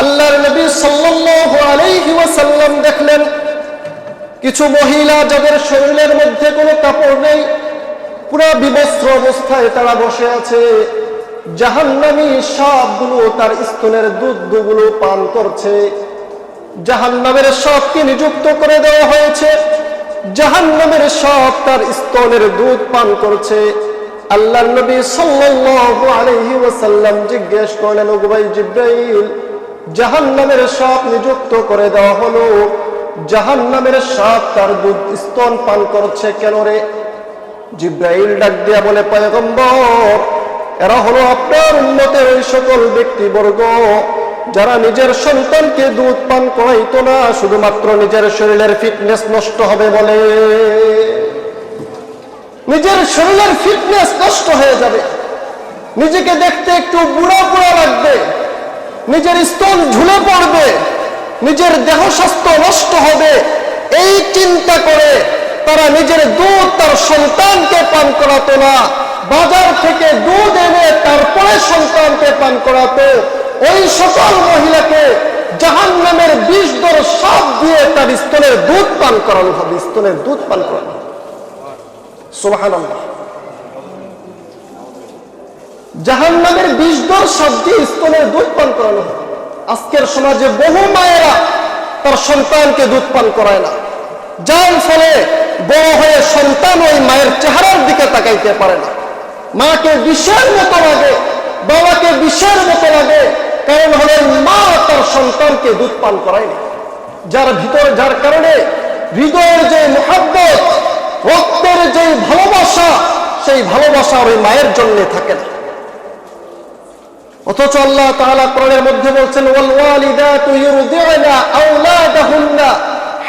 আল্লাহর নবী সাল্লাল্লাহু আলাইহি ওয়াসাল্লাম দেখলেন, কিছু মহিলা যাদের শরীরের মধ্যে কোনো কাপড় নেই, পুরা বিবস্ত্র অবস্থায় তারা বসে আছে। জাহান্নামী সবগুলো তার স্তনের দুধগুলো পান করছে। জাহান্নামের সবকে নিযুক্ত করে দেওয়া হয়েছে। জাহান্নামের সব তার স্তনের দুধ পান করছে। আল্লাহর নবী সাল্লাল্লাহু আলাইহি ওয়াসাল্লাম জিজ্ঞেস করলেন উগবাই জিব্রাইল জাহান্নামের সব নিযুক্ত করে দেওয়া হলো। জাহান্নামের সব তার দুধ স্তন পান করছে কেন রে? জিব্রাইল ডাক দিয়া বলে, পয়গম্বর, এরা হলো আপনার উন্নতের ওই সকল ব্যক্তিবর্গ, যারা নিজের সন্তানকে দুধ পান করাইতো না, শুধুমাত্র নিজের শরীরের ফিটনেস নষ্ট হবে বলে। নিজের শরীরের ফিটনেস নষ্ট হয়ে যাবে। নিজেকে দেখতে একটু বুড়া বুড়া লাগবে। নিজের স্তন ঝুলে পড়বে, নিজের দেহ স্বাস্থ্য নষ্ট হবে। এই চিন্তা করে তারা নিজের দুধ তার সন্তানকে পান করাতো না। বাজার থেকে দুধ এনে তারপরে সন্তানকে পান করাতো। ওই সকল মহিলাকে জাহান নামের বিষ দর সব দিয়ে তার স্তনের দুধ পান করানো হবে, স্তনের দুধ পান করানো সুবাহান জাহান নামের বিষ দর সব দিয়ে স্তনের দুধ পান করানো হবে আজকের সমাজে বহু মায়েরা তার সন্তানকে দুধ পান করায় না। যার ফলে বড় হয়ে সন্তান ওই মায়ের চেহারার দিকে তাকাইতে পারে না। মাকে বিষের মতো লাগে, বাবাকে বিষের মতো লাগে, কারণ হলে মা তার সন্তানকে দুধ পান করায়নি যার ভিতরে, যার কারণে হৃদয়ের যে মোহাব্বত, রক্তের যে ভালোবাসা, সেই ভালোবাসা ওই মায়ের জন্য থাকে না। অথচ আল্লাহ তাআলা কোরআনের মধ্যে বলছেন, ওয়াল ওয়ালিদাতু ইউরদি'না আওলাদাহুন্না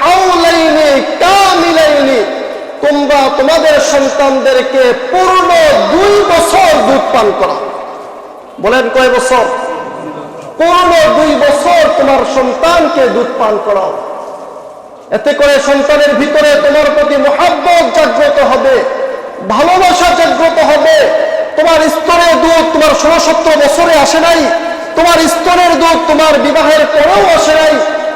হাওলাইনি কামিলাইনি। তোমরা তোমাদের সন্তানদেরকে পূর্ণ দুই বছর দুধ পান করা। বলেন কয় বছর? পূর্ণ দুই বছর তোমার সন্তানকে দুধ পান করাও এতে করে সন্তানের ভিতরে তোমার প্রতি মহাব্বত জাগ্রত হবে, ভালোবাসা জাগ্রত হবে, তোমার স্তরে দুধ ষোলো সত্তর বছরে আসে নাই, তোমার স্তনের দুধ তোমার বিবাহের পরেও আসে নাই,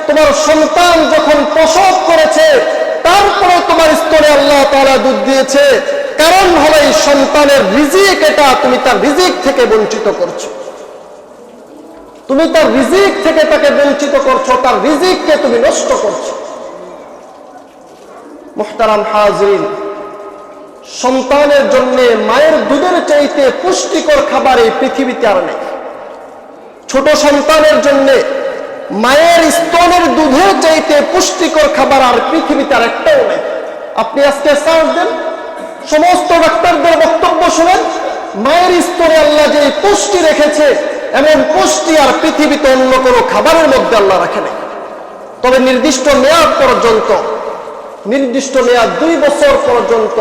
তোমার সন্তান যখন প্রসব করেছে তারপরে তোমার স্তনে আল্লাহ তাআলা দুধ দিয়েছে। কারণ হলো এই সন্তানের রিজিক এটা, তুমি তার রিজিক থেকে বঞ্চিত করছ। তুমি তার রিজিক থেকে তাকে বঞ্চিত করছ, তার রিজিককে তুমি নষ্ট করছ। মোহতারাম হাজরিন সন্তানের জন্য মায়ের দুধের চাইতে পুষ্টিকর খাবার এই পৃথিবীতে আর নেই। ছোট সন্তানের জন্য মায়ের স্তনের দুধের চাইতে পুষ্টিকর খাবার আর পৃথিবীতে আর একটাও নেই। আপনি আজকে সার্চ দেন, সমস্ত ডাক্তারদের বক্তব্য শুনেন, মায়ের স্তরে আল্লাহ যে পুষ্টি রেখেছে, এমন পুষ্টি আর পৃথিবীতে অন্য কোনো খাবারের মধ্যে আল্লাহ রাখে নাই। তবে নির্দিষ্ট মেয়াদ পর্যন্ত, নির্দিষ্ট মেয়াদ দুই বছর পর্যন্ত